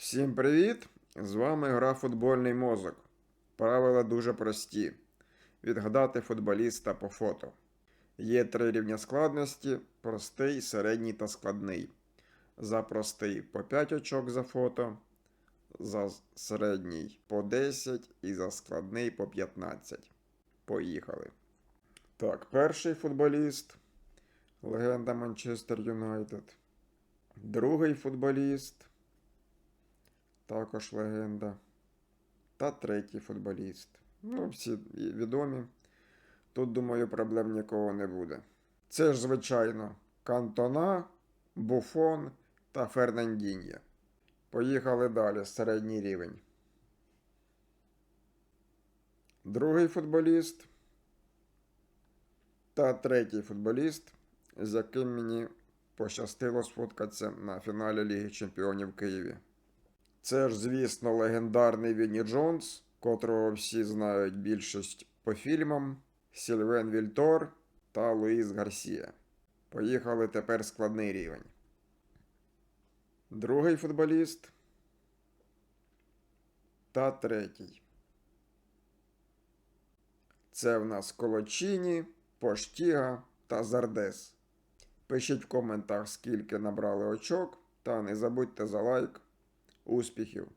Всім привіт! З вами гра Футбольний мозок. Правила дуже прості. Відгадати футболіста по фото. Є три рівня складності: простий, середній та складний. За простий по 5 очок за фото, за середній по 10 і за складний по 15. Поїхали. Так, перший футболіст. Легенда Манчестер Юнайтед. Другий футболіст. Також легенда. Та третій футболіст. Ну, всі відомі. Тут, думаю, проблем нікого не буде. Це ж, звичайно, Кантона, Буфон та Фернандінья. Поїхали далі, середній рівень. Другий футболіст та третій футболіст, з яким мені пощастило сфоткатися на фіналі Ліги Чемпіонів в Києві. Це ж, звісно, легендарний Вінні Джонс, котрого всі знають більшість по фільмам, Сільвен Вільтор та Луїс Гарсія. Поїхали тепер складний рівень. Другий футболіст та третій. Це в нас Колочіні, Поштіга та Зардес. Пишіть в коментах, скільки набрали очок, та не забудьте за лайк. Успіхів!